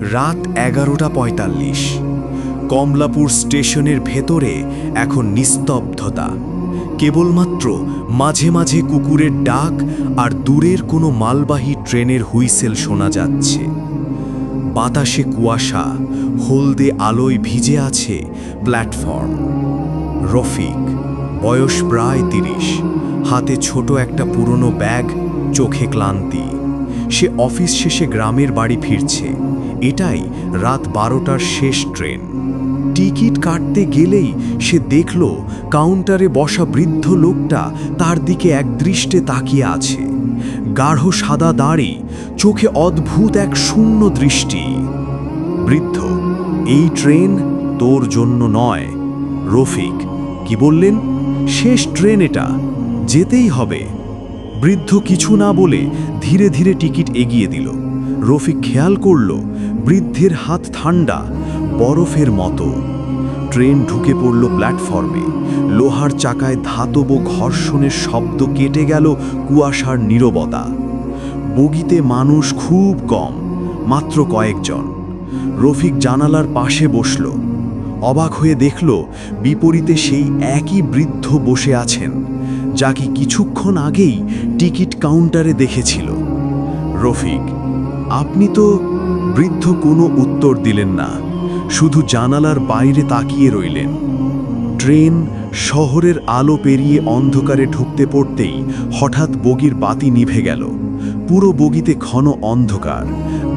রাত এগারোটা পঁয়তাল্লিশ। কমলাপুর স্টেশনের ভেতরে এখন নিস্তব্ধতা। কেবলমাত্র মাঝে মাঝে কুকুরের ডাক আর দূরের কোনো মালবাহী ট্রেনের হুইসেল শোনা যাচ্ছে। বাতাসে কুয়াশা, হলদে আলোয় ভিজে আছে প্ল্যাটফর্ম। রফিক, বয়স প্রায় তিরিশ, হাতে ছোট একটা পুরনো ব্যাগ, চোখে ক্লান্তি। সে অফিস শেষে গ্রামের বাড়ি ফিরছে। এটাই রাত বারোটার শেষ ট্রেন। টিকিট কাটতে গেলেই সে দেখল কাউন্টারে বসা বৃদ্ধ লোকটা তার দিকে একদৃষ্টে তাকিয়ে আছে। গাঢ় সাদা দাড়ি, চোখে অদ্ভুত এক শূন্য দৃষ্টি। বৃদ্ধ, এই ট্রেন তোর জন্য নয়। রফিক, কি বললেন? শেষ ট্রেন এটা, যেতেই হবে। বৃদ্ধ কিছু না বলে ধীরে ধীরে টিকিট এগিয়ে দিল। রফিক খেয়াল করল বৃদ্ধের হাত ঠান্ডা বরফের মতো। ট্রেন ঢুকে পড়ল প্ল্যাটফর্মে। লোহার চাকায় ধাতব ঘর্ষণের শব্দ কেটে গেল কুয়াশার নীরবতা। বগিতে মানুষ খুব কম, মাত্র কয়েকজন। রফিক জানালার পাশে বসল। অবাক হয়ে দেখল, বিপরীতে সেই একই বৃদ্ধ বসে আছেন যাকে কিছুক্ষণ আগেই টিকিট কাউন্টারে দেখেছিল। রফিক, আপনি তো বৃদ্ধ কোনো উত্তর দিলেন না, শুধু জানালার বাইরে তাকিয়ে রইলেন। ট্রেন শহরের আলো পেরিয়ে অন্ধকারে ঢুকতে পড়তেই হঠাৎ বগির বাতি নিভে গেল। পুরো বগিতে ঘন অন্ধকার।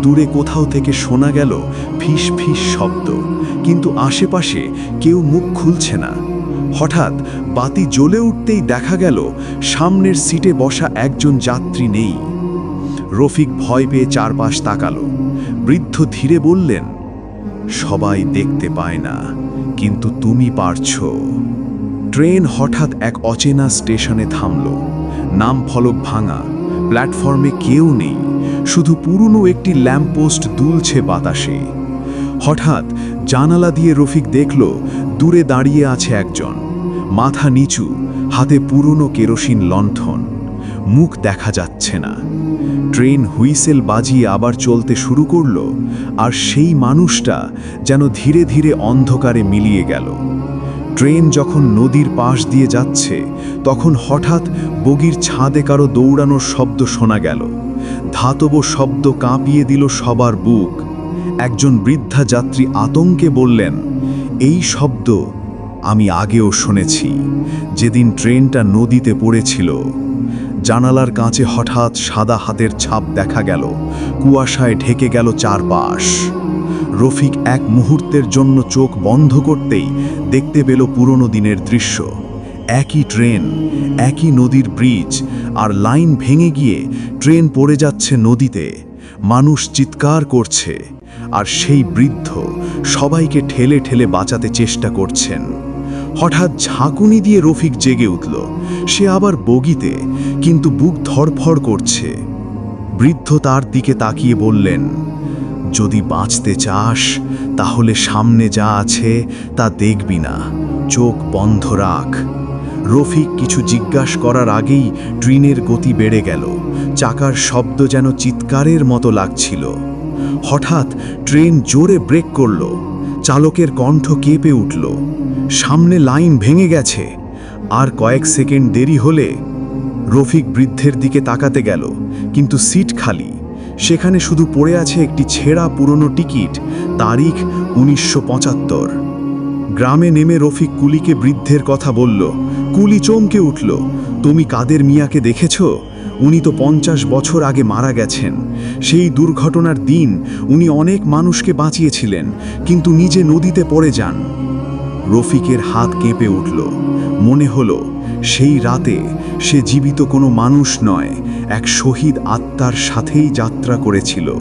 দূরে কোথাও থেকে শোনা গেল ফিস ফিস শব্দ, কিন্তু আশেপাশে কেউ মুখ খুলছে না। হঠাৎ বাতি জ্বলে উঠতেই দেখা গেল সামনের সিটে বসা একজন যাত্রী নেই। রফিক ভয় পেয়ে চারপাশ তাকালো। বৃদ্ধ ধীরে বললেন, সবাই দেখতে পায় না, কিন্তু তুমি পারছ। ট্রেন হঠাৎ এক অচেনা স্টেশনে থামল। নাম ফলক ভাঙা, প্ল্যাটফর্মে কেউ নেই, শুধু পুরনো একটি ল্যাম্পপোস্ট দুলছে বাতাসে। হঠাৎ জানালা দিয়ে রফিক দেখল, দূরে দাঁড়িয়ে আছে একজন। মাথা নিচু, হাতে পুরনো কেরোসিন লণ্ঠন। মুখ দেখা যাচ্ছে না। ট্রেন হুইসেল বাজিয়ে আবার চলতে শুরু করল, আর সেই মানুষটা যেন ধীরে ধীরে অন্ধকারে মিলিয়ে গেল। ট্রেন যখন নদীর পাশ দিয়ে যাচ্ছে, তখন হঠাৎ বগির ছাদে কারও দৌড়ানোর শব্দ শোনা গেল। ধাতব শব্দ কাঁপিয়ে দিল সবার বুক। একজন বৃদ্ধা যাত্রী আতঙ্কে বললেন, এই শব্দ আমি আগেও শুনেছি, যেদিন ট্রেনটা নদীতে পড়েছিল। জানালার কাঁচে হঠাৎ সাদা হাতের ছাপ দেখা গেল। কুয়াশায় ঢেকে গেল চারপাশ। রফিক এক মুহূর্তের জন্য চোখ বন্ধ করতেই দেখতে পেল পুরনো দিনের দৃশ্য। একই ট্রেন, একই নদীর ব্রিজ, আর লাইন ভেঙে গিয়ে ট্রেন পড়ে যাচ্ছে নদীতে। মানুষ চিৎকার করছে, আর সেই বৃদ্ধ সবাইকে ঠেলে ঠেলে বাঁচাতে চেষ্টা করছেন। হঠাৎ ঝাঁকুনি দিয়ে রফিক জেগে উঠল। সে আবার বগিতে, কিন্তু বুক ধরফর করছে। বৃদ্ধ তার দিকে তাকিয়ে বললেন, যদি বাঁচতে চাস, তাহলে সামনে যা আছে তা দেখবি না। চোখ বন্ধ রাখ। রফিক কিছু জিজ্ঞাস করার আগেই ট্রেনের গতি বেড়ে গেল। চাকার শব্দ যেন চিৎকারের মতো লাগছিল। হঠাৎ ট্রেন জোরে ব্রেক করল। চালকের কণ্ঠ কেঁপে উঠল। সামনে লাইন ভেঙে গেছে। আর কয়েক সেকেন্ড দেরি হলে রফিক বৃদ্ধের দিকে তাকাতে গেল, কিন্তু সিট খালি। সেখানে শুধু পড়ে আছে একটি ছেঁড়া পুরনো টিকিট, তারিখ উনিশশো পঁচাত্তর। গ্রামে নেমে রফিক কুলিকে বৃদ্ধের কথা বলল। কুলি চমকে উঠল, তুমি কাদের মিয়াকে দেখেছ? উনি তো পঞ্চাশ বছর আগে মারা গেছেন। সেই দুর্ঘটনার দিন উনি অনেক মানুষকে বাঁচিয়েছিলেন, কিন্তু নিজে নদীতে পড়ে যান। রফিকের হাত কেঁপে উঠল। মনে হল, সেই রাতে সে জীবিত কোনো মানুষ নয়, এক শহীদ আত্মার সাথেই যাত্রা করেছিল।